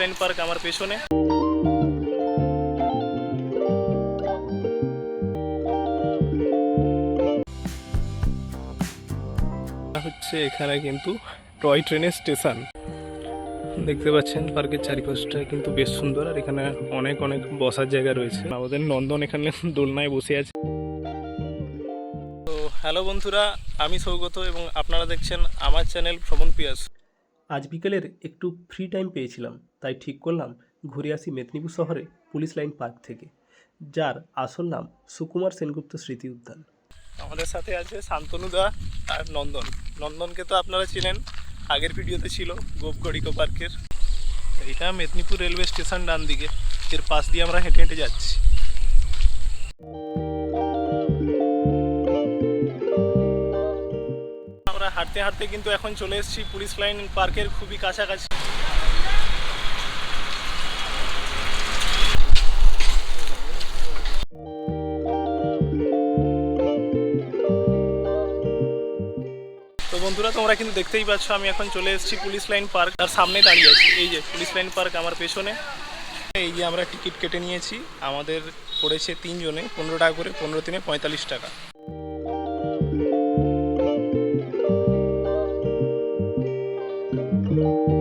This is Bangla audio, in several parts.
লাইন পার্ক আমার পেছনে। হচ্ছে এখানে কিন্তু টয় ট্রেনের স্টেশন। দেখতে পাচ্ছেন পার্কের চারিপাশটা কিন্তু বেশ সুন্দর আর এখানে অনেক অনেক বসার জায়গা রয়েছে। আমাদের নন্দন এখানে দোলনায় বসে আছে। তো হ্যালো বন্ধুরা আমি সৌগত এবং আপনারা দেখছেন আমার চ্যানেল ভ্রমণ পিয়াস। আজ বিকেলের একটু ফ্রি টাইম পেয়েছিলাম। তাই ঠিক করলাম ঘুরে আসি মেদিনীপুর শহরে পুলিশ লাইন পার্ক থেকে, যার আসল নাম সুকুমার সেনগুপ্ত স্মৃতি উদ্যান। আমাদের সাথে আছে শান্তনুদা আর নন্দন। নন্দনকে তো আপনারা চিনেন, আগের ভিডিওতে ছিল গোপগড় ইকো পার্কের। এটা মেদিনীপুর রেলওয়ে স্টেশন ডান দিকে, এর পাশ দিয়ে আমরা হেঁটে হেঁটে যাচ্ছি। আমরা হাঁটতে হাঁটতে কিন্তু এখন চলে এসেছি পুলিশ লাইন পার্কের খুবই কাছাকাছি। বন্ধুরা, তোমরা কিন্তু দেখতেই পাচ্ছ, আমি এখন চলে এসেছি পুলিশ লাইন পার্ক। তার সামনে দাঁড়িয়ে আছি। এই যে পুলিশ লাইন পার্ক আমার পেছনে। এই যে আমরা টিকিট কেটে নিয়েছি। আমাদের পড়েছে তিনজনে, পনেরো টাকা করে, পনেরো দিনে পঁয়তাল্লিশ টাকা। তো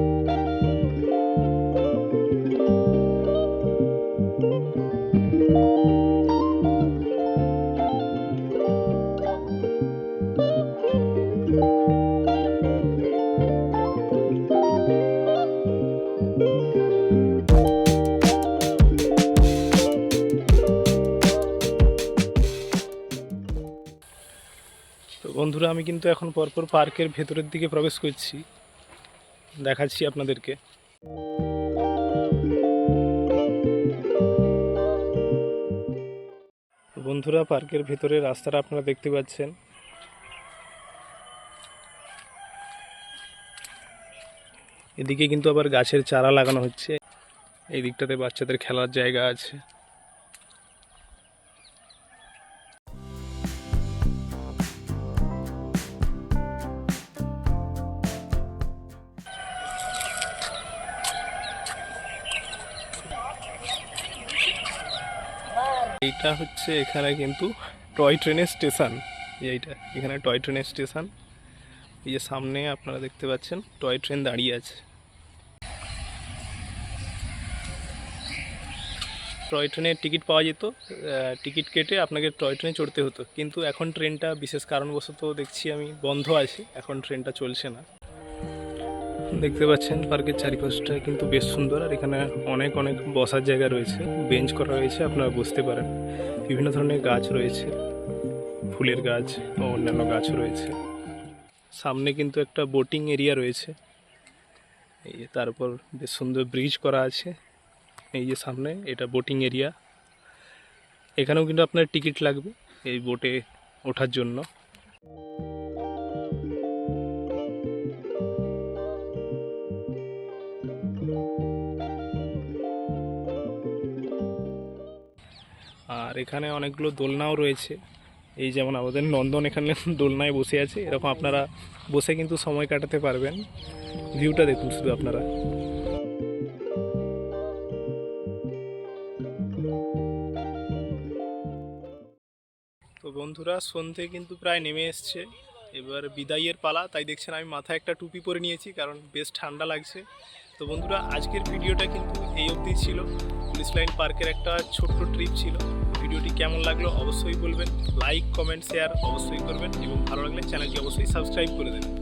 বন্ধুরা, আমি কিন্তু এখন পরপর পার্কের ভেতরের দিকে প্রবেশ করছি। দেখাচ্ছি আপনাদেরকে। বন্ধুরা, পার্কের ভেতরে রাস্তাটা আপনারা দেখতে পাচ্ছেন। এদিকে কিন্তু আবার গাছের চারা লাগানো হচ্ছে। এই দিকটাতে বাচ্চাদের খেলার জায়গা আছে। এইটা হচ্ছে এখানে কিন্তু টয় ট্রেনের স্টেশন। এইটা, এখানে টয় ট্রেনের স্টেশন। এই যে সামনে আপনারা দেখতে পাচ্ছেন, টয় ট্রেন দাঁড়িয়ে আছে। টয় ট্রেনের টিকিট পাওয়া যেত টিকিট কেটে আপনাকে টয় ট্রেনে চড়তে হতো। কিন্তু এখন ট্রেনটা বিশেষ কারণবশত দেখছি আমি বন্ধ আছে, এখন ট্রেনটা চলছে না। দেখতে পাচ্ছেন পার্কের চারিপাশটা কিন্তু বেশ সুন্দর, আর এখানে অনেক অনেক বসার জায়গা রয়েছে, বেঞ্চ করা রয়েছে, আপনারা বসতে পারেন। বিভিন্ন ধরনের গাছ রয়েছে, ফুলের গাছ ও অন্যান্য গাছ রয়েছে। সামনে কিন্তু একটা বোটিং এরিয়া রয়েছে, এই যে তারপর বেশ সুন্দর ব্রিজ করা আছে, এই যে সামনে এটা বোটিং এরিয়া এখানেও কিন্তু আপনার টিকিট লাগবে এই বোটে ওঠার জন্য। আর এখানে অনেকগুলো দোলনাও রয়েছে। এই যেমন আমাদের নন্দন এখানে দোলনায় বসে আছে। এরকম আপনারা বসে কিন্তু সময় কাটাতে পারবেন। ভিউটা দেখুন শুধু আপনারা। তো বন্ধুরা, সন্ধে কিন্তু প্রায় নেমে এসছে। এবার বিদায়ের পালা। তাই দেখছেন আমি মাথায় একটা টুপি পরে নিয়েছি, কারণ বেশ ঠান্ডা লাগছে। তো বন্ধুরা, আজকের ভিডিওটা কিন্তু এই অবধি ছিল। পুলিশ লাইন পার্কের একটা ছোট্ট ট্রিপ ছিল। ভিডিওটি কেমন লাগল অবশ্যই বলবেন। লাইক কমেন্ট শেয়ার অবশ্যই করবেন এবং ভালো লাগলে চ্যানেলটি অবশ্যই সাবস্ক্রাইব করে দেবেন।